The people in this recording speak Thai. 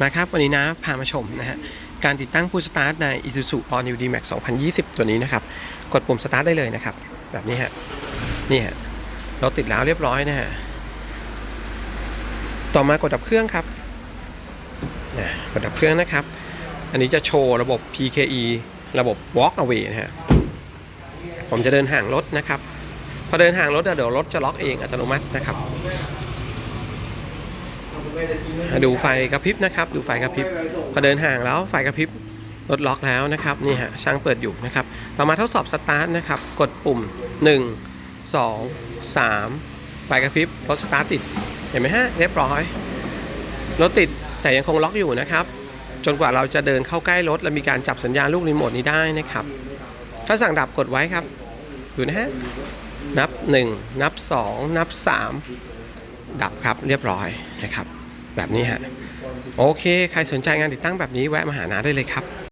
มาครับวันนี้นะพามาชมนะฮะการติดตั้งผู้สตาร์ทใน Isuzu All New D-Max 2020 ตัวนี้นะครับ กดปุ่มสตาร์ทได้เลยนะครับ แบบนี้ฮะนี่ฮะเราติดแล้วเรียบร้อยนะฮะต่อมากดดับเครื่องครับนะกดดับเครื่องนะครับ อันนี้จะโชว์ระบบ PKE ระบบ Walk Away นะฮะผมจะเดินห่างรถนะครับ พอเดินห่างรถเดี๋ยวรถจะล็อกเองอัตโนมัตินะครับ ดูไฟกระพริบนะครับ ดูไฟกระพริบพอเดินห่างแล้วไฟกระพริบรถล็อกแล้วนะครับนี่ฮะช่างเปิดอยู่นะครับ ต่อมาทดสอบสตาร์ทนะครับ กดปุ่ม 1 2 3ไฟกระพริบรถสตาร์ทติด เห็นไหมฮะเรียบร้อยรถติดแต่ยังคงล็อกอยู่นะครับ จนกว่าเราจะเดินเข้าใกล้รถ และมีการจับสัญญาณลูกรีโมทนี้ได้นะครับ ถ้าสั่งดับกดไว้ครับดูนะฮะนับ 1 นับ 2 นับ 3 ดับครับเรียบร้อยนะครับ แบบนี้ฮะ โอเค ใครสนใจงานติดตั้งแบบนี้แวะมาหานาได้เลยครับ